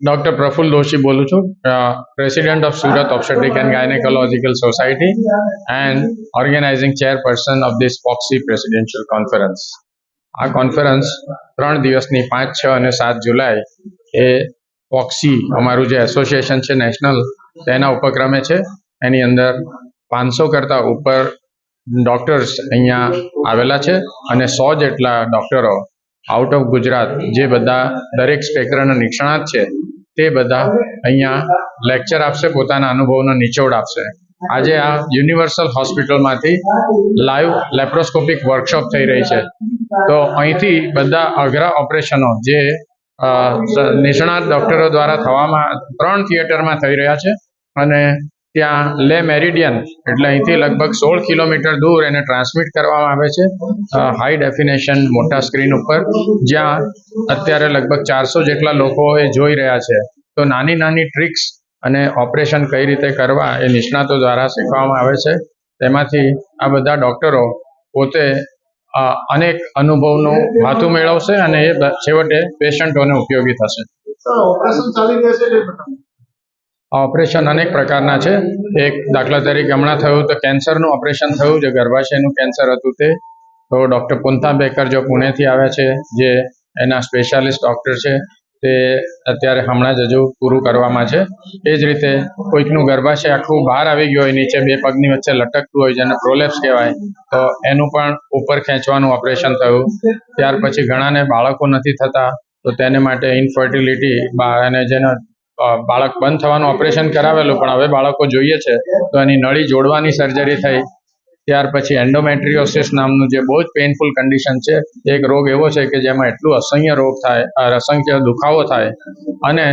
Doctor પ્રફુલ્લ દોશી બોલું છું president of Surat obstetric and gynaecological society and organising chairperson of this પોક્સી presidential conference આ conference ત્રણ દિવસની પાંચ, છ અને સાત જુલાઈ એ પોક્સી અમારું જે એસોસિએશન છે નેશનલ તેના ઉપક્રમે છે. એની અંદર પાંચસો કરતાં ઉપર ડૉક્ટર્સ અહીંયા આવેલા છે અને સો જેટલા ડોક્ટરો આઉટ ઓફ ગુજરાત જે બધા દરેક સ્પેકરના નિષ્ણાત છે, તે બધા અહીંયા લેક્ચર આપશે, પોતાના અનુભવનો નિચોડ આપશે. આજે આ યુનિવર્સલ હોસ્પિટલમાંથી લાઈવ લેપ્રોસ્કોપિક વર્કશોપ થઈ રહી છે. તો અહીંથી બધા અઘરા ઓપરેશનો જે નિષ્ણાત ડોક્ટરો દ્વારા થવામાં, ત્રણ થિયેટરમાં થઈ રહ્યા છે અને ત્યાં લે મેરિડિયન એટલે અહીંથી લગભગ સોળ કિલોમીટર દૂર એને ટ્રાન્સમિટ કરવામાં આવે છે હાઈ ડેફિનેશન મોટા સ્ક્રીન ઉપર, જ્યાં અત્યારે લગભગ ચારસો જેટલા લોકો એ જોઈ રહ્યા છે. તો નાની નાની ટ્રિક્સ અને ઓપરેશન કઈ રીતે કરવા એ નિષ્ણાતો દ્વારા શીખવામાં આવે છે. તેમાંથી આ બધા ડોક્ટરો પોતે અનેક અનુભવનું ભાથું મેળવશે અને એ છેવટે પેશન્ટોને ઉપયોગી થશે. ઓપરેશન ચાલી છે? ઓપરેશન અનેક પ્રકારના છે. એક દાખલા તરીકે હમણાં થયું તો કેન્સરનું ઓપરેશન થયું, જે ગર્ભાશયનું કેન્સર હતું તે. તો ડૉક્ટર પુંતા બેકર જો પુણેથી આવ્યા છે, જે એના સ્પેશિયાલિસ્ટ ડૉક્ટર છે, તે અત્યારે હમણાં જ હજુ પૂરું કરવામાં છે. એ જ રીતે કોઈકનું ગર્ભાશય આખું બહાર આવી ગયું હોય, નીચે બે પગની વચ્ચે લટકતું હોય, જેને પ્રોલેપ્સ કહેવાય, તો એનું પણ ઉપર ખેંચવાનું ઓપરેશન થયું. ત્યાર પછી ઘણાને બાળકો નથી થતા, તો તેને માટે ઇનફર્ટિલિટી અને જેને બાળક બંધ થવાનું ઓપરેશન કરાવેલું, પણ હવે બાળકો જોઈએ છે, તો એની નળી જોડવાની સર્જરી થઈ. ત્યાર પછી એન્ડોમેટ્રિયોસિસ નામનું જે બહુ જ પેઇનફુલ કન્ડિશન છે, એક રોગ એવો છે કે જેમાં એટલું અસંખ્ય રોગ થાય અસંખ્ય દુખાવો થાય. અને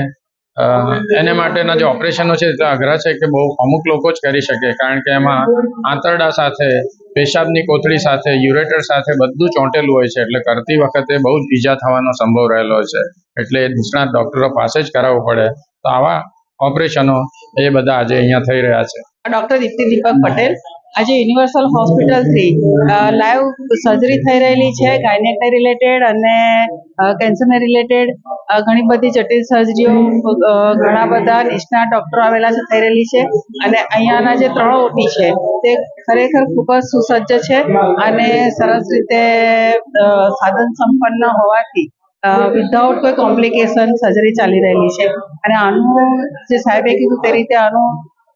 એને માટેના જે ઓપરેશનો છે, તે અઘરા છે કે બહુ અમુક લોકો જ કરી શકે, કારણ કે એમાં આંતરડા સાથે, પેશાબની કોથળી સાથે યુરેટર સાથે બધું ચોંટેલું હોય છે, એટલે કરતી વખતે બહુ જ ઈજા થવાનો સંભવ રહેલો છે. એટલે નિષ્ણાત ડૉક્ટરો પાસે જ કરાવવું પડે. તો આવા ઓપરેશનો એ બધા આજે અહીંયા થઈ રહ્યા છે. ડોક્ટર દીપ્તિ દીપક પટેલ, આજે યુનિવર્સલ હોસ્પિટલથી લાઈવ સર્જરી થઈ રહેલી છે ગાયનેકને રિલેટેડ અને કેન્સરને રિલેટેડ ઘણી બધી જટિલ સર્જરીઓ ઘણા બધા નિષ્ણાત ડોક્ટરો આવેલા છે, થઈ રહેલી છે. અને અહીંયાના જે ત્રણ ઓટી છે, તે ખરેખર ખૂબ જ સુસજ્જ છે અને સરસ રીતે સાધન સંપન્ન હોવાથી વિધાઉટ કોઈ કોમ્પ્લિકેશન સર્જરી ચાલી રહેલી છે. અને આનું જે સાહેબે કીધું તે રીતે આનું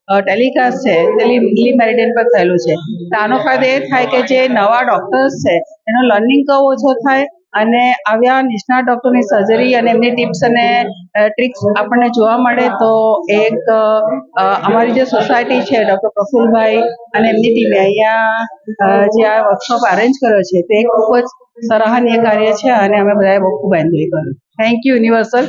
ટેલિકાસ્ટ છે, તે લી પર થયેલું છે. તો આનો ફાયદો એ થાય કે જે નવા ડોક્ટર્સ છે, એનો લર્નિંગ કર્વ ઓછો થાય અને આવ્યા નિષ્ણાત ડોક્ટરની સર્જરી અને એમની ટિપ્સ અને ટ્રિક્સ આપણને જોવા મળે તો એક અમારી જે સોસાયટી છે ડૉક્ટર પ્રફુલભાઈ અને એમની ટીમે અહીંયા જે આ વર્કશોપ અરેન્જ કર્યો છે, તે ખૂબ જ સરાહનીય કાર્ય છે અને અમે બધાએ બહુ ખૂબ એન્જોય કર્યું. Thank you universal